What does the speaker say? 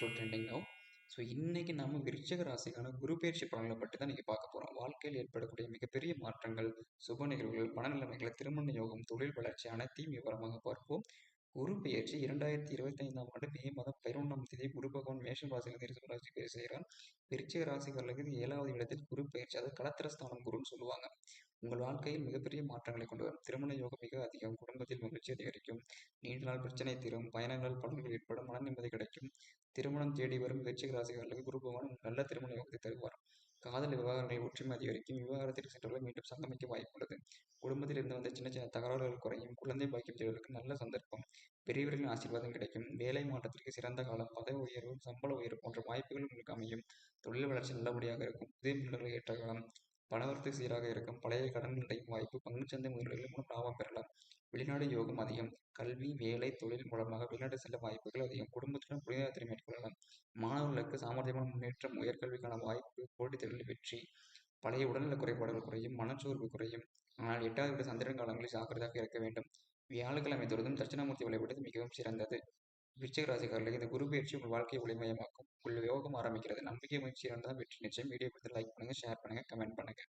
Astro trending now so இன்றைக்கி நம்ம விருச்சக ராசிக்கான குரு பயிற்சி பலன்களை பற்றி தான் இன்றைக்கி பார்க்க போகிறோம் வாழ்க்கையில் ஏற்படக்கூடிய மிகப்பெரிய மாற்றங்கள் சுப நிகழ்வுகள் மனநிலைமைகள் திருமண யோகம் தொழில் வளர்ச்சி அனைத்தையும் விவரமாக பார்ப்போம். குரு பெயர்ச்சி இரண்டாயிரத்தி இருபத்தி ஐந்தாம் ஆண்டு மே மாதம் பதினொன்றாம் தேதி குரு பகவான் மேஷம் ராசியில் ரிஷப ராசி பேர் செய்கிறார் விருச்சிக ராசிகளுக்கு ஏழாவது இடத்தில் குரு பெயர்ச்சி அதாவது கலத்திரஸ்தானம் குருன்னு சொல்லுவாங்க. உங்கள் வாழ்க்கையில் மிகப்பெரிய மாற்றங்களை கொண்டு வரும். திருமண யோகம் மிக அதிகம். குடும்பத்தில் மகிழ்ச்சி அதிகரிக்கும். நீண்ட நாள் பிரச்சனை தீரும். பயணங்கள் பலன்கள் ஏற்படும். மன நிம்மதி கிடைக்கும். திருமணம் தேடி வரும் விருச்சிக ராசிகர்களுக்கு குரு பகவான் நல்ல திருமண யோகத்தை தருவார். காதல் விவகாரங்களில் ஒற்றுமை அதிகரிக்கும். விவகாரத்திற்கு சென்றவர்கள் மீண்டும் சங்கமிக்க வாய்ப்புள்ளது குடும்பத்தில் இருந்து வந்த சின்ன சின்ன தகராறுகள் குறையும். குழந்தை பாக்கியம் செய்வதற்கு நல்ல சந்தர்ப்பம். பெரியவர்களின் ஆசீர்வாதம் கிடைக்கும். வேலை மாற்றத்திற்கு சிறந்த காலம். பதவி உயர்வு சம்பள உயர்வு போன்ற வாய்ப்புகள் உங்களுக்கு அமையும். தொழில் வளர்ச்சி நல்லபடியாக இருக்கும். புதிய முதல்கள் ஏற்ற காலம். பணவரத்து சீராக இருக்கும். பழைய கடன் கிடைக்கும் வாய்ப்பு பங்குச்சந்தை முதலீடுகள் மூலம் லாபம் பெறலாம். வெளிநாடு யோகம் அதிகம். கல்வி வேலை தொழில் மூலமாக வெளிநாடு செல்ல வாய்ப்புகள் அதிகம். குடும்பத்துடன் புனிதத்தை மேற்கொள்ளலாம். மாணவர்களுக்கு சாமர்த்தியமான முன்னேற்றம் உயர்கல்விக்கான வாய்ப்பு போட்டித் தேர்வில் வெற்றி பழைய உடல்நல குறைபாடுகள் குறையும் மனச்சோர்வு குறையும். ஆனால் எட்டாவது விட சந்திரன் காலங்களில் ஜாக்கிரதையாக இருக்க வேண்டும். வியாழக்கிழமை தோறும் தட்சிணாமூர்த்தி வழிபடுவது மிகவும் சிறந்தது. விருச்சிக ராசிக்காரர்களுக்கு இந்த குரு பயிற்சி உங்கள் வாழ்க்கையை ஒளிமயமாக்கும் உங்கள் யோகம் ஆரம்பிக்கிறது. நம்பிக்கை முயற்சி இருந்தால் வெற்றி நிச்சயம். வீடியோ பார்த்து லைக் பண்ணுங்கள் ஷேர் பண்ணுங்கள் கமெண்ட் பண்ணுங்கள்